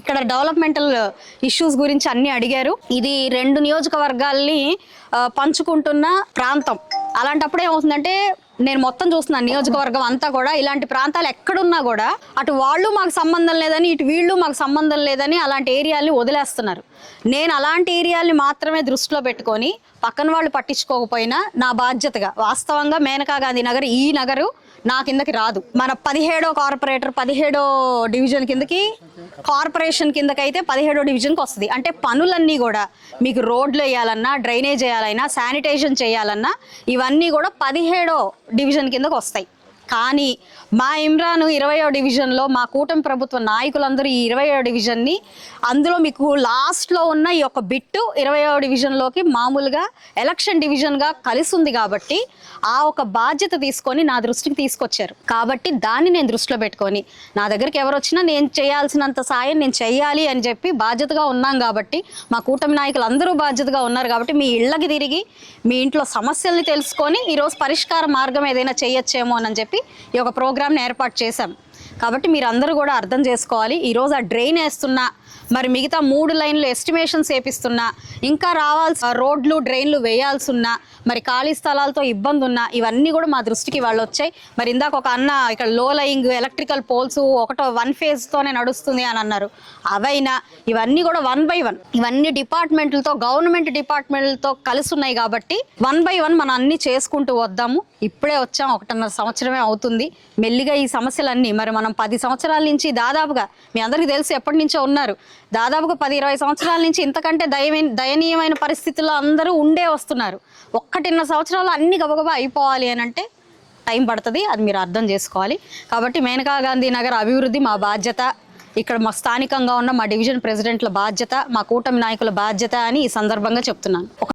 ఇక్కడ developmental issues గురించి అన్ని అడిగారు. ఇది రెండు నియోజకవర్గాల్ని పంచుకుంటున్న ప్రాంతం. అలాంటప్పుడు ఏమవుతుందంటే నేను మొత్తం చూస్తున్నాను నియోజకవర్గం అంతా కూడా ఇలాంటి ప్రాంతాలు ఎక్కడున్నా కూడా అటు వాళ్ళు మాకు సంబంధం లేదని ఇటు వీళ్ళు మాకు సంబంధం లేదని అలాంటి ఏరియాల్ని వదిలేస్తున్నారు. నేను అలాంటి ఏరియాల్ని మాత్రమే దృష్టిలో పెట్టుకొని పక్కన వాళ్ళు పట్టించుకోకపోయినా నా బాధ్యతగా వాస్తవంగా మేనకా గాంధీ నగర్ ఈ నగరు నా కిందకి రాదు. మన పదిహేడో కార్పొరేటర్ పదిహేడో డివిజన్ కిందకి కార్పొరేషన్ కిందకైతే పదిహేడో డివిజన్కి వస్తుంది. అంటే పనులన్నీ కూడా మీకు రోడ్లు వేయాలన్నా డ్రైనేజ్ వేయాలన్నా శానిటేషన్ చేయాలన్నా ఇవన్నీ కూడా పదిహేడో డివిజన్ కిందకు వస్తాయి. కానీ మా ఇమ్రాన్ ఇరవయో డివిజన్లో మా కూటమి ప్రభుత్వ నాయకులందరూ ఈ ఇరవయో డివిజన్ని అందులో మీకు లాస్ట్లో ఉన్న ఈ యొక్క బిట్టు ఇరవయో డివిజన్లోకి మామూలుగా ఎలక్షన్ డివిజన్గా కలిసి ఉంది కాబట్టి ఆ ఒక బాధ్యత తీసుకొని నా దృష్టికి తీసుకొచ్చారు. కాబట్టి దాన్ని నేను దృష్టిలో పెట్టుకొని నా దగ్గరికి ఎవరు వచ్చినా నేను చేయాల్సినంత సాయం నేను చెయ్యాలి అని చెప్పి బాధ్యతగా ఉన్నాం కాబట్టి మా కూటమి నాయకులు అందరూ బాధ్యతగా ఉన్నారు కాబట్టి మీ ఇళ్ళకి తిరిగి మీ ఇంట్లో సమస్యల్ని తెలుసుకొని ఈరోజు పరిష్కార మార్గం ఏదైనా చేయొచ్చేమో అని చెప్పి ఈ యొక్క ప్రోగ్రామ్ని ఏర్పాటు చేశాం. కాబట్టి మీరందరూ కూడా అర్థం చేసుకోవాలి. ఈరోజు ఆ డ్రైన్ వేస్తున్నా మరి మిగతా మూడు లైన్లు ఎస్టిమేషన్స్ వేపిస్తున్నా ఇంకా రావాల్సిన రోడ్లు డ్రైన్లు వేయాల్సి ఉన్నా మరి ఖాళీ స్థలాలతో ఇబ్బంది ఉన్నా ఇవన్నీ కూడా మా దృష్టికి వాళ్ళు వచ్చాయి మరి ఇందాక ఒక అన్న ఇక్కడ లో లయింగ్ ఎలక్ట్రికల్ పోల్స్ ఒకటో వన్ ఫేజ్తోనే నడుస్తుంది అని అన్నారు. అవైనా ఇవన్నీ కూడా వన్ బై వన్ ఇవన్నీ డిపార్ట్మెంట్లతో గవర్నమెంట్ డిపార్ట్మెంట్లతో కలిసి ఉన్నాయి కాబట్టి వన్ బై వన్ మనం అన్ని చేసుకుంటూ వద్దాము. ఇప్పుడే వచ్చాం ఒకటిన్నర సంవత్సరమే అవుతుంది. మెల్లిగా ఈ సమస్యలన్నీ మరి మనం మనం పది సంవత్సరాల నుంచి దాదాపుగా మీ అందరికీ తెలిసి ఎప్పటి నుంచో ఉన్నారు. దాదాపుగా పది ఇరవై సంవత్సరాల నుంచి ఇంతకంటే దయమైన దయనీయమైన పరిస్థితుల్లో అందరూ ఉండే వస్తున్నారు. ఒక్కటిన్నర సంవత్సరాలు అన్ని గబగబా అయిపోవాలి అని అంటే టైం పడుతుంది అది మీరు అర్థం చేసుకోవాలి. కాబట్టి మేనకా గాంధీ నగర్ అభివృద్ధి మా బాధ్యత ఇక్కడ మా స్థానికంగా ఉన్న మా డివిజన్ ప్రెసిడెంట్ల బాధ్యత మా కూటమి నాయకుల బాధ్యత అని ఈ సందర్భంగా చెప్తున్నాను.